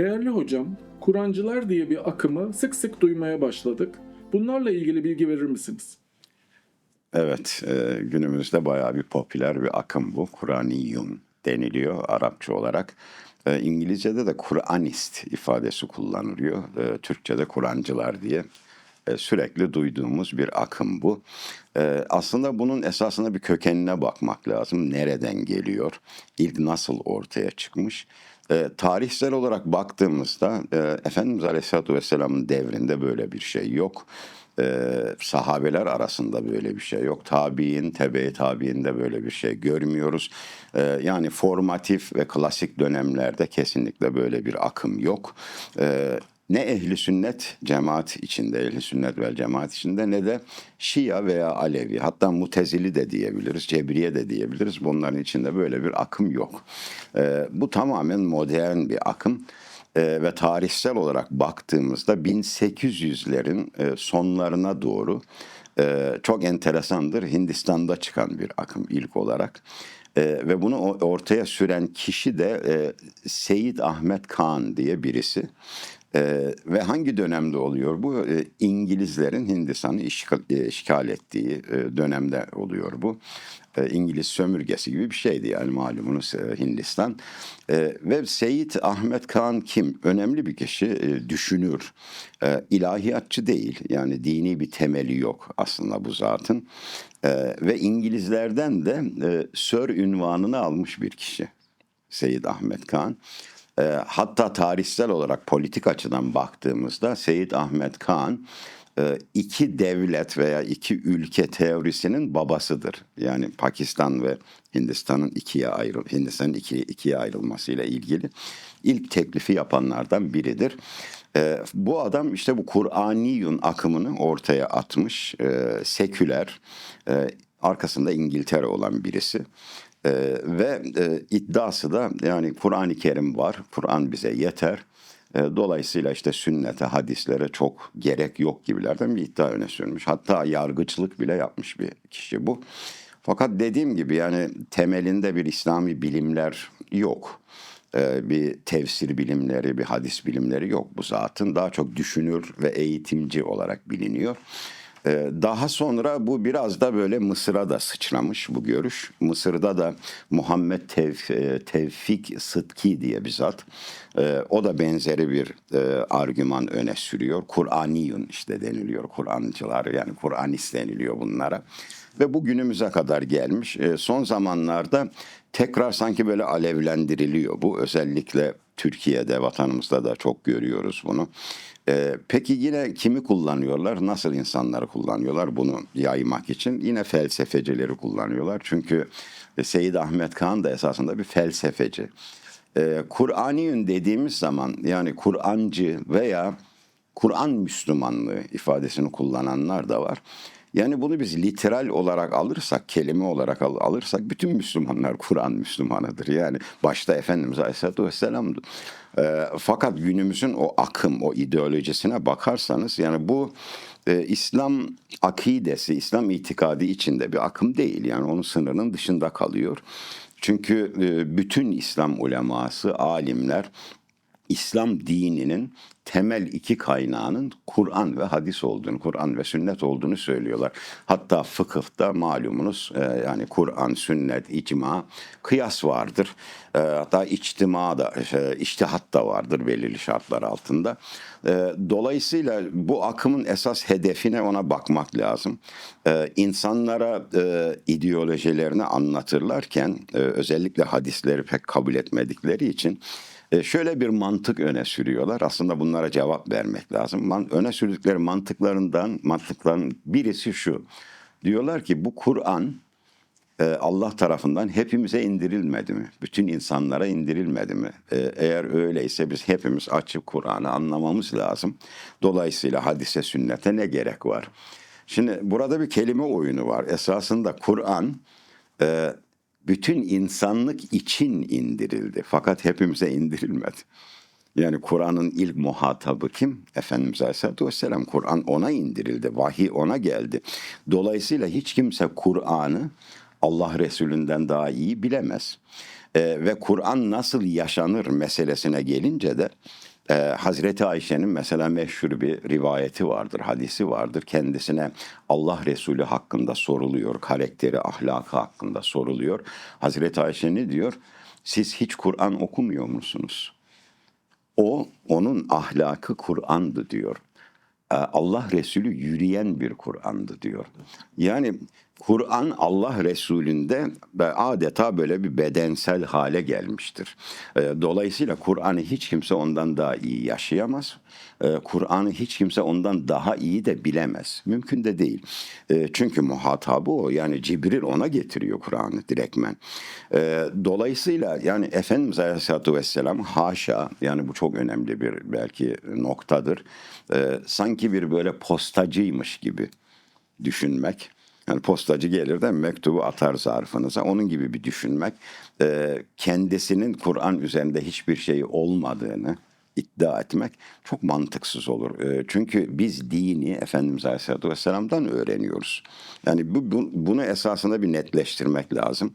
Değerli hocam, Kur'ancılar diye bir akımı sık sık duymaya başladık. Bunlarla ilgili bilgi verir misiniz? Evet, e, günümüzde bayağı bir popüler bir akım bu. Kur'aniyun deniliyor Arapça olarak. E, İngilizce'de de Kur'anist ifadesi kullanılıyor. E, Türkçe'de Kur'ancılar diye sürekli duyduğumuz bir akım bu. Aslında bunun esasında bir kökenine bakmak lazım. Nereden geliyor? İlk nasıl ortaya çıkmış? E, tarihsel olarak baktığımızda e, Efendimiz Aleyhisselatü Vesselam'ın devrinde böyle bir şey yok. E, sahabeler arasında böyle bir şey yok. Tabi'in, tebe tabi'inde böyle bir şey görmüyoruz. E, yani formatif ve klasik dönemlerde kesinlikle böyle bir akım yok. E, ne ehli sünnet cemaat içinde, ehli sünnet vel cemaat içinde ne de Şia veya Alevi hatta Mutezili de diyebiliriz, Cebriye de diyebiliriz. Bunların içinde böyle bir akım yok. Ee, bu tamamen modern bir akım. Ee, ve tarihsel olarak baktığımızda 1800'lerin e, sonlarına doğru e, çok enteresandır. Hindistan'da çıkan bir akım ilk olarak. E, ve bunu ortaya süren kişi de e, Seyit Ahmet Khan diye birisi. Ee, ve hangi dönemde oluyor bu? Ee, İngilizlerin Hindistan'ı işgal, e, işgal ettiği e, dönemde oluyor bu. Ee, İngiliz sömürgesi gibi bir şeydi yani malumunuz e, Hindistan. Ee, ve Seyit Ahmet Khan kim? Önemli bir kişi, e, düşünür. Ee, ilahiyatçı değil yani dini bir temeli yok aslında bu zatın. Ee, ve İngilizlerden de e, Sir ünvanını almış bir kişi. Seyyid Ahmet Khan. E, hatta tarihsel olarak politik açıdan baktığımızda Seyyid Ahmet Khan e, iki devlet veya iki ülke teorisinin babasıdır. Yani Pakistan ve Hindistan'ın ikiye ayrıl Hindistan'ın iki, ikiye ayrılmasıyla ilgili ilk teklifi yapanlardan biridir. E, bu adam işte bu Kur'aniyun akımını ortaya atmış, e, seküler, e, arkasında İngiltere olan birisi. Ee, ve e, iddiası da yani Kur'an-ı Kerim var, Kur'an bize yeter. Ee, dolayısıyla işte sünnete, hadislere çok gerek yok gibilerden bir iddia öne sürmüş. Hatta yargıçlık bile yapmış bir kişi bu. Fakat dediğim gibi yani temelinde bir İslami bilimler yok. Ee, bir tefsir bilimleri, bir hadis bilimleri yok bu zatın. Daha çok düşünür ve eğitimci olarak biliniyor. Ee, Daha sonra bu biraz da böyle Mısır'a da sıçramış bu görüş. Mısır'da da Muhammed Tev- e, Tevfik Sıdki diye bir zat. Ee, O da benzeri bir e, argüman öne sürüyor. Kur'aniyun işte deniliyor Kur'ancılar yani Kur'anist deniliyor bunlara. Ve bu günümüze kadar gelmiş. Son zamanlarda tekrar sanki böyle alevlendiriliyor bu. Özellikle Türkiye'de vatanımızda da çok görüyoruz bunu. Ee, peki yine kimi kullanıyorlar? Nasıl insanları kullanıyorlar bunu yaymak için? Yine felsefecileri kullanıyorlar. Çünkü e, Seyyid Ahmet Khan da esasında bir felsefeci. Ee, Kur'aniyün dediğimiz zaman yani Kur'ancı veya Kur'an Müslümanlığı ifadesini kullananlar da var. Yani bunu biz literal olarak alırsak, kelime olarak al- alırsak bütün Müslümanlar Kur'an Müslümanıdır. Yani başta Efendimiz Aleyhisselatü Vesselam'dı. Ee, fakat günümüzün o akım, o ideolojisine bakarsanız yani bu e, İslam akidesi, İslam itikadi içinde bir akım değil. Yani onun sınırının dışında kalıyor. Çünkü e, bütün İslam uleması, alimler İslam dininin temel iki kaynağının Kur'an ve hadis olduğunu, Kur'an ve sünnet olduğunu söylüyorlar. Hatta fıkıhta malumunuz e, yani Kur'an, sünnet, icma, kıyas vardır. E, hatta içtima da, e, içtihat da vardır belirli şartlar altında. E, dolayısıyla bu akımın esas hedefine ona bakmak lazım. E, insanlara e, ideolojilerini anlatırlarken özellikle hadisleri pek kabul etmedikleri için e, şöyle bir mantık öne sürüyorlar. Aslında bunlara cevap vermek lazım. Man, öne sürdükleri mantıklarından mantıkların birisi şu. Diyorlar ki bu Kur'an e, Allah tarafından hepimize indirilmedi mi? Bütün insanlara indirilmedi mi? E, eğer öyleyse biz hepimiz açıp Kur'an'ı anlamamız lazım. Dolayısıyla hadise sünnete ne gerek var? Şimdi burada bir kelime oyunu var. Esasında Kur'an e, bütün insanlık için indirildi. Fakat hepimize indirilmedi. Yani Kur'an'ın ilk muhatabı kim? Efendimiz Aleyhisselatü Vesselam. Kur'an ona indirildi. Vahiy ona geldi. Dolayısıyla hiç kimse Kur'an'ı Allah Resulünden daha iyi bilemez. Ee, ve Kur'an nasıl yaşanır meselesine gelince de Ee, Hazreti Ayşe'nin mesela meşhur bir rivayeti vardır, hadisi vardır. Kendisine Allah Resulü hakkında soruluyor, karakteri, ahlakı hakkında soruluyor. Hazreti Ayşe ne diyor? Siz hiç Kur'an okumuyor musunuz? O, onun ahlakı Kur'an'dı diyor. Ee, Allah Resulü yürüyen bir Kur'an'dı diyor. Yani Kur'an Allah Resulü'nde adeta böyle bir bedensel hale gelmiştir. Ee, Dolayısıyla Kur'an'ı hiç kimse ondan daha iyi yaşayamaz. Ee, Kur'an'ı hiç kimse ondan daha iyi de bilemez. Mümkün de değil. Ee, Çünkü muhatabı o. Yani Cibril ona getiriyor Kur'an'ı direktmen. Dolayısıyla yani Efendimiz Aleyhisselatü Vesselam haşa yani bu çok önemli bir belki noktadır. Sanki bir böyle postacıymış gibi düşünmek. Yani postacı gelir de mektubu atar zarfınıza. Onun gibi bir düşünmek. Ee, kendisinin Kur'an üzerinde hiçbir şey olmadığını iddia etmek çok mantıksız olur. Ee, çünkü biz dini Efendimiz Aleyhisselatü Vesselam'dan öğreniyoruz. Yani bu, bu- bunu esasında bir netleştirmek lazım.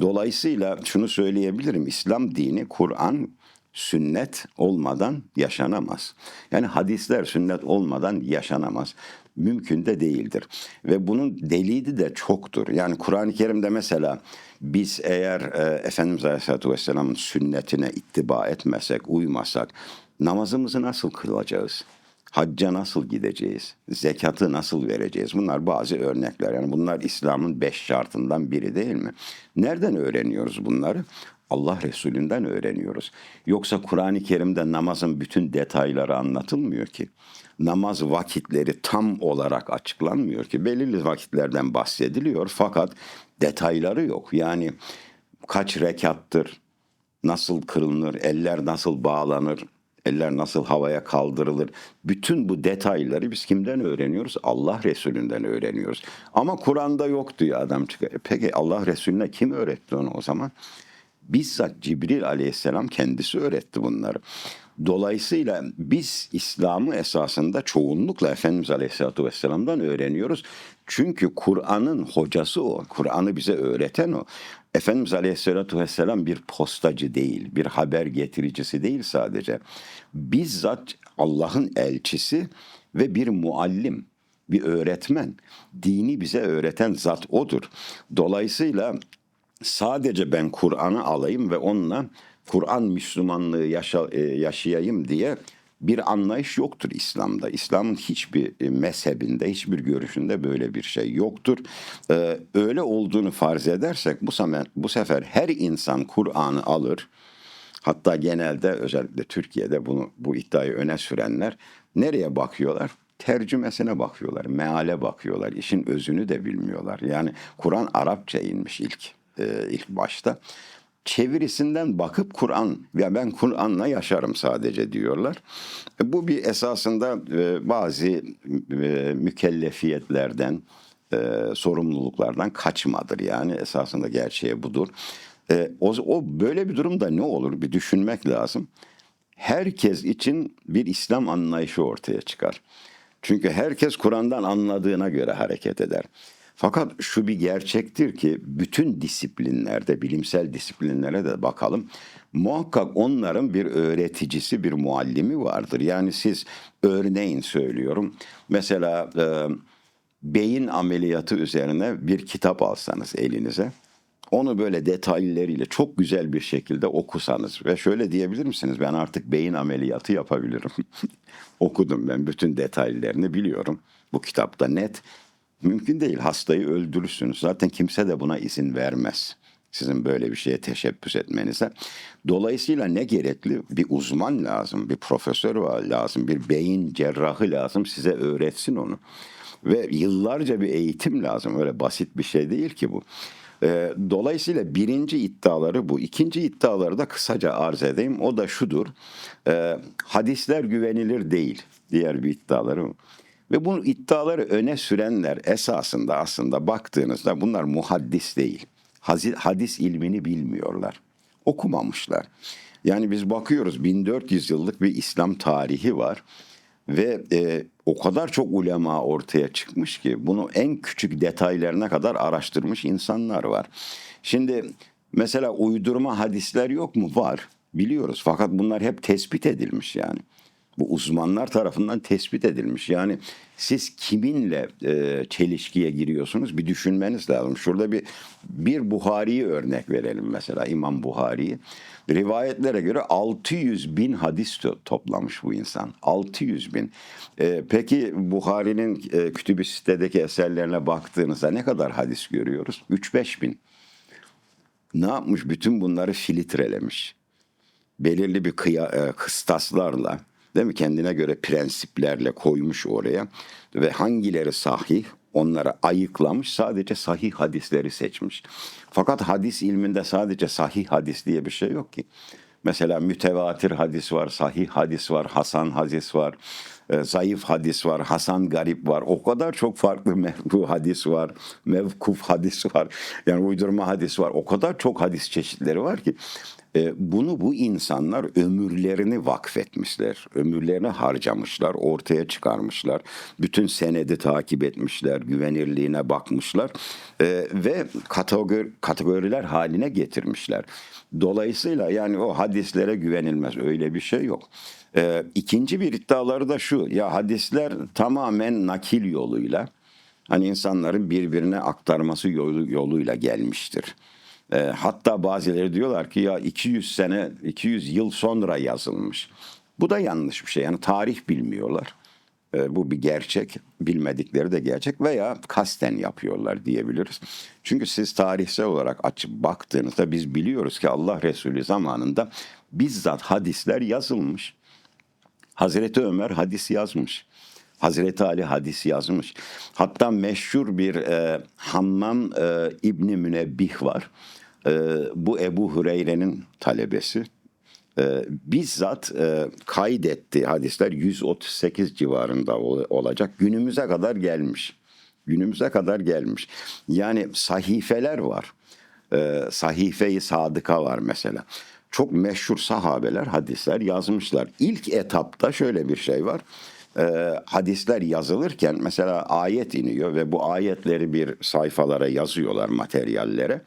Dolayısıyla şunu söyleyebilirim. İslam dini Kur'an sünnet olmadan yaşanamaz. Yani hadisler sünnet olmadan yaşanamaz. Mümkün de değildir. Ve bunun delili de çoktur. Yani Kur'an-ı Kerim'de mesela biz eğer e, Efendimiz Aleyhisselatü Vesselam'ın sünnetine ittiba etmesek, uymasak namazımızı nasıl kılacağız? Hacca nasıl gideceğiz? Zekatı nasıl vereceğiz? Bunlar bazı örnekler. Yani bunlar İslam'ın beş şartından biri değil mi? Nereden öğreniyoruz bunları? Allah Resulü'nden öğreniyoruz. Yoksa Kur'an-ı Kerim'de namazın bütün detayları anlatılmıyor ki. Namaz vakitleri tam olarak açıklanmıyor ki. Belirli vakitlerden bahsediliyor fakat detayları yok. Yani kaç rekattır, nasıl kırılır, eller nasıl bağlanır, eller nasıl havaya kaldırılır. Bütün bu detayları biz kimden öğreniyoruz? Allah Resulünden öğreniyoruz. Ama Kur'an'da yok diyor adam. E Peki Allah Resulüne kim öğretti onu o zaman? Bizzat Cibril aleyhisselam kendisi öğretti bunları. Dolayısıyla biz İslam'ı esasında çoğunlukla Efendimiz Aleyhisselatü Vesselam'dan öğreniyoruz. Çünkü Kur'an'ın hocası o. Kur'an'ı bize öğreten o. Efendimiz Aleyhisselatü Vesselam bir postacı değil, bir haber getiricisi değil sadece. Bizzat Allah'ın elçisi ve bir muallim, bir öğretmen. Dini bize öğreten zat odur. Dolayısıyla sadece ben Kur'an'ı alayım ve onunla Kur'an Müslümanlığı yaşa- e, yaşayayım diye bir anlayış yoktur İslam'da. İslam'ın hiçbir e, mezhebinde, hiçbir görüşünde böyle bir şey yoktur. Ee, öyle olduğunu farz edersek bu sefer, bu sefer her insan Kur'an'ı alır. Hatta genelde özellikle Türkiye'de bunu bu iddiayı öne sürenler nereye bakıyorlar? Tercümesine bakıyorlar, meale bakıyorlar. İşin özünü de bilmiyorlar. Yani Kur'an Arapça inmiş ilk e, ilk başta. Çevirisinden bakıp Kur'an ya ben Kur'an'la yaşarım sadece diyorlar. E, bu bir esasında e, bazı e, mükellefiyetlerden, e, sorumluluklardan kaçmadır yani esasında gerçeği budur. E, o, o böyle bir durumda ne olur bir düşünmek lazım. Herkes için bir İslam anlayışı ortaya çıkar. Çünkü herkes Kur'an'dan anladığına göre hareket eder. Fakat şu bir gerçektir ki bütün disiplinlerde, bilimsel disiplinlere de bakalım. Muhakkak onların bir öğreticisi, bir muallimi vardır. Yani siz örneğin söylüyorum. Mesela e, beyin ameliyatı üzerine bir kitap alsanız elinize. Onu böyle detaylarıyla çok güzel bir şekilde okusanız ve şöyle diyebilir misiniz? Ben artık beyin ameliyatı yapabilirim. Okudum ben bütün detaylarını biliyorum. Bu kitapta net. Mümkün değil. Hastayı öldürürsünüz. Zaten kimse de buna izin vermez. Sizin böyle bir şeye teşebbüs etmenize. Dolayısıyla ne gerekli? Bir uzman lazım, bir profesör var lazım, bir beyin cerrahı lazım size öğretsin onu. Ve yıllarca bir eğitim lazım. Öyle basit bir şey değil ki bu. Ee, Dolayısıyla birinci iddiaları bu. İkinci iddiaları da kısaca arz edeyim. O da şudur. Ee, hadisler güvenilir değil. Diğer bir iddiaları bu. Ve bu iddiaları öne sürenler esasında aslında baktığınızda bunlar muhaddis değil. Hadis ilmini bilmiyorlar. Okumamışlar. Yani biz bakıyoruz 1400 yıllık bir İslam tarihi var. Ve e, o kadar çok ulema ortaya çıkmış ki bunu en küçük detaylarına kadar araştırmış insanlar var. Şimdi mesela uydurma hadisler yok mu? Var. Biliyoruz. Fakat bunlar hep tespit edilmiş yani. Bu uzmanlar tarafından tespit edilmiş. Yani siz kiminle e, çelişkiye giriyorsunuz bir düşünmeniz lazım. Şurada bir bir Buhari'yi örnek verelim mesela İmam Buhari'yi. Rivayetlere göre 600 bin hadis to- toplamış bu insan. 600 bin. E, peki Buhari'nin e, kütüb-i sitedeki eserlerine baktığınızda ne kadar hadis görüyoruz? 3-5 bin. Ne yapmış? Bütün bunları filtrelemiş belirli bir kıya, e, kıstaslarla değil mi kendine göre prensiplerle koymuş oraya ve hangileri sahih onları ayıklamış sadece sahih hadisleri seçmiş. Fakat hadis ilminde sadece sahih hadis diye bir şey yok ki. Mesela mütevatir hadis var, sahih hadis var, hasan hadis var, e, zayıf hadis var, hasan garip var. O kadar çok farklı mevku hadis var, mevkuf hadis var. Yani uydurma hadis var. O kadar çok hadis çeşitleri var ki bunu bu insanlar ömürlerini vakfetmişler, ömürlerini harcamışlar, ortaya çıkarmışlar. Bütün senedi takip etmişler, güvenirliğine bakmışlar e, ve kategori, kategoriler haline getirmişler. Dolayısıyla yani o hadislere güvenilmez öyle bir şey yok. E, ikinci bir iddiaları da şu, ya hadisler tamamen nakil yoluyla, hani insanların birbirine aktarması yolu, yoluyla gelmiştir. E, hatta bazıları diyorlar ki ya 200 sene, 200 yıl sonra yazılmış. Bu da yanlış bir şey. Yani tarih bilmiyorlar. E, bu bir gerçek. Bilmedikleri de gerçek veya kasten yapıyorlar diyebiliriz. Çünkü siz tarihsel olarak açıp baktığınızda biz biliyoruz ki Allah Resulü zamanında bizzat hadisler yazılmış. Hazreti Ömer hadis yazmış. Hazreti Ali hadis yazmış. Hatta meşhur bir e, Hammam e, İbni Münebbih var. E, bu Ebu Hureyre'nin talebesi. E, bizzat e, kaydetti hadisler 138 civarında ol- olacak. Günümüze kadar gelmiş. Günümüze kadar gelmiş. Yani sahifeler var. E, sahife-i sadıka var mesela. Çok meşhur sahabeler hadisler yazmışlar. İlk etapta şöyle bir şey var. E, hadisler yazılırken mesela ayet iniyor ve bu ayetleri bir sayfalara yazıyorlar materyallere.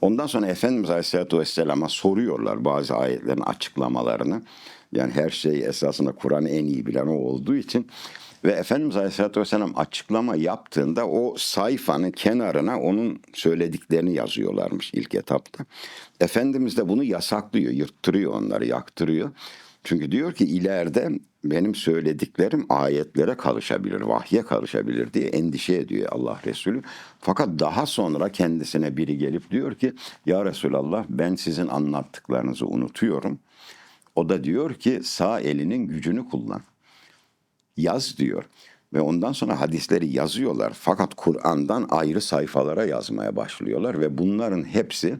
Ondan sonra Efendimiz Aleyhisselatü Vesselam'a soruyorlar bazı ayetlerin açıklamalarını. Yani her şey esasında Kur'an'ı en iyi bilen o olduğu için. Ve Efendimiz Aleyhisselatü Vesselam açıklama yaptığında o sayfanın kenarına onun söylediklerini yazıyorlarmış ilk etapta. Efendimiz de bunu yasaklıyor, yırttırıyor onları, yaktırıyor. Çünkü diyor ki ileride benim söylediklerim ayetlere karışabilir, vahye karışabilir diye endişe ediyor Allah Resulü. Fakat daha sonra kendisine biri gelip diyor ki ya Resulallah ben sizin anlattıklarınızı unutuyorum. O da diyor ki sağ elinin gücünü kullan yaz diyor. Ve ondan sonra hadisleri yazıyorlar. Fakat Kur'an'dan ayrı sayfalara yazmaya başlıyorlar. Ve bunların hepsi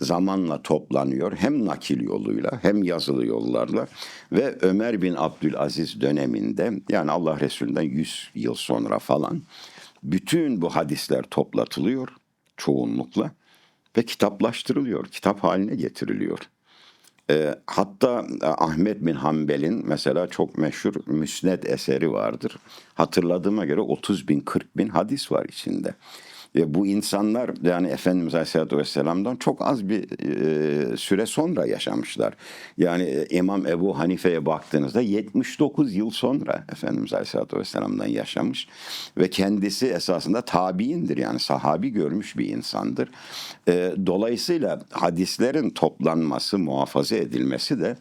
zamanla toplanıyor. Hem nakil yoluyla hem yazılı yollarla. Ve Ömer bin Abdülaziz döneminde yani Allah Resulü'nden 100 yıl sonra falan bütün bu hadisler toplatılıyor çoğunlukla ve kitaplaştırılıyor, kitap haline getiriliyor. E, hatta e, Ahmet bin Hanbel'in mesela çok meşhur müsned eseri vardır. Hatırladığıma göre 30 bin 40 bin hadis var içinde. Ve bu insanlar yani Efendimiz Aleyhisselatü Vesselam'dan çok az bir e, süre sonra yaşamışlar. Yani e, İmam Ebu Hanife'ye baktığınızda 79 yıl sonra Efendimiz Aleyhisselatü Vesselam'dan yaşamış. Ve kendisi esasında tabiindir yani sahabi görmüş bir insandır. E, dolayısıyla hadislerin toplanması, muhafaza edilmesi de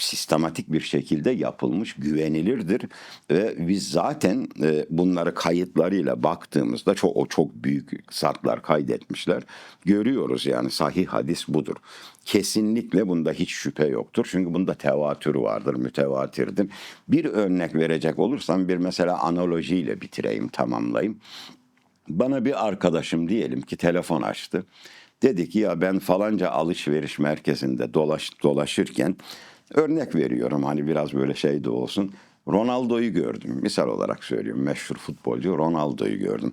sistematik bir şekilde yapılmış, güvenilirdir ve biz zaten e, bunları kayıtlarıyla baktığımızda çok o çok büyük satlar kaydetmişler. Görüyoruz yani sahih hadis budur. Kesinlikle bunda hiç şüphe yoktur. Çünkü bunda tevatür vardır, mütevatirdir. Bir örnek verecek olursam bir mesela analojiyle bitireyim, tamamlayayım. Bana bir arkadaşım diyelim ki telefon açtı. Dedi ki ya ben falanca alışveriş merkezinde dolaş, dolaşırken örnek veriyorum hani biraz böyle şey de olsun. Ronaldo'yu gördüm. Misal olarak söylüyorum. Meşhur futbolcu Ronaldo'yu gördüm.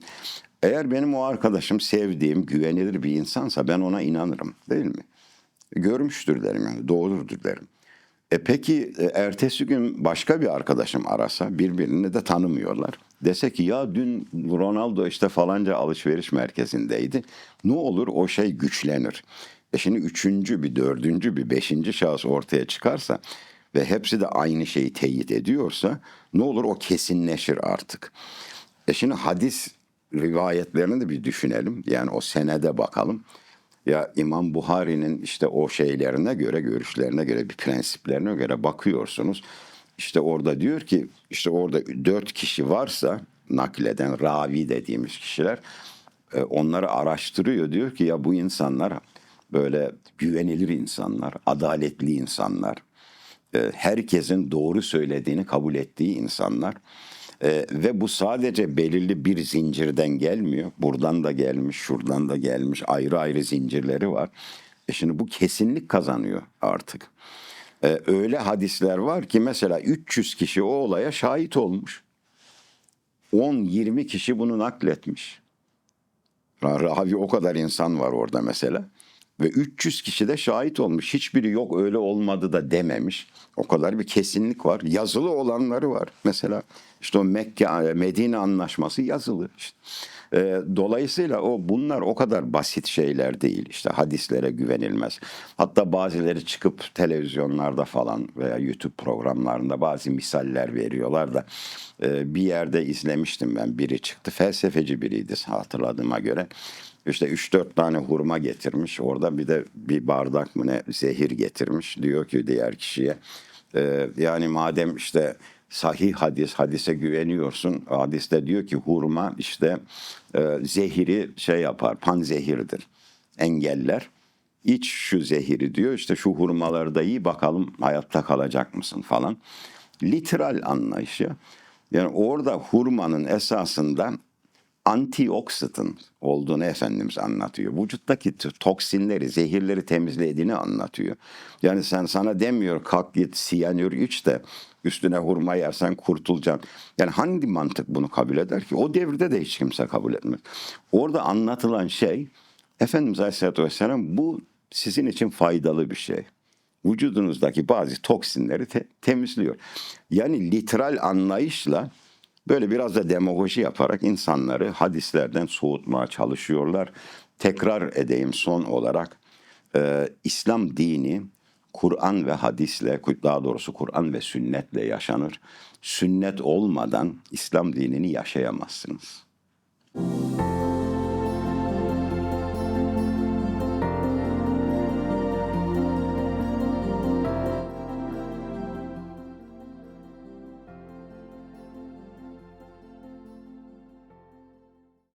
Eğer benim o arkadaşım sevdiğim, güvenilir bir insansa ben ona inanırım. Değil mi? Görmüştür derim yani. Doğrudur derim. E peki e, ertesi gün başka bir arkadaşım arasa birbirini de tanımıyorlar. Dese ki ya dün Ronaldo işte falanca alışveriş merkezindeydi. Ne olur o şey güçlenir. E şimdi üçüncü bir dördüncü bir beşinci şahıs ortaya çıkarsa ve hepsi de aynı şeyi teyit ediyorsa ne olur o kesinleşir artık. E şimdi hadis rivayetlerini de bir düşünelim. Yani o senede bakalım. Ya İmam Buhari'nin işte o şeylerine göre, görüşlerine göre, bir prensiplerine göre bakıyorsunuz. İşte orada diyor ki işte orada dört kişi varsa nakleden ravi dediğimiz kişiler e, onları araştırıyor. Diyor ki ya bu insanlar böyle güvenilir insanlar, adaletli insanlar, e, herkesin doğru söylediğini kabul ettiği insanlar. E, ve bu sadece belirli bir zincirden gelmiyor. Buradan da gelmiş, şuradan da gelmiş. Ayrı ayrı zincirleri var. E şimdi bu kesinlik kazanıyor artık. E, öyle hadisler var ki mesela 300 kişi o olaya şahit olmuş. 10-20 kişi bunu nakletmiş. Ra- Ravi o kadar insan var orada mesela. Ve 300 kişi de şahit olmuş. Hiçbiri yok öyle olmadı da dememiş. O kadar bir kesinlik var. Yazılı olanları var. Mesela işte o Mekke Medine anlaşması yazılı. İşte. Ee, dolayısıyla o bunlar o kadar basit şeyler değil. İşte hadislere güvenilmez. Hatta bazıları çıkıp televizyonlarda falan veya YouTube programlarında bazı misaller veriyorlar da e, bir yerde izlemiştim ben. Biri çıktı felsefeci biriydi hatırladığıma göre. İşte 3-4 tane hurma getirmiş. Orada bir de bir bardak mı ne zehir getirmiş. Diyor ki diğer kişiye e, yani madem işte sahih hadis, hadise güveniyorsun. Hadiste diyor ki hurma işte e, zehiri şey yapar, panzehirdir. Engeller. İç şu zehiri diyor işte şu hurmaları da iyi bakalım hayatta kalacak mısın falan. Literal anlayışı. Yani orada hurmanın esasında antioksidan olduğunu Efendimiz anlatıyor. Vücuttaki toksinleri, zehirleri temizlediğini anlatıyor. Yani sen sana demiyor kalk git siyanür iç de üstüne hurma yersen kurtulacaksın. Yani hangi mantık bunu kabul eder ki? O devirde de hiç kimse kabul etmez. Orada anlatılan şey Efendimiz Aleyhisselatü Vesselam bu sizin için faydalı bir şey vücudunuzdaki bazı toksinleri te- temizliyor. Yani literal anlayışla böyle biraz da demagoji yaparak insanları hadislerden soğutmaya çalışıyorlar. Tekrar edeyim son olarak e, İslam dini Kur'an ve hadisle daha doğrusu Kur'an ve sünnetle yaşanır. Sünnet olmadan İslam dinini yaşayamazsınız.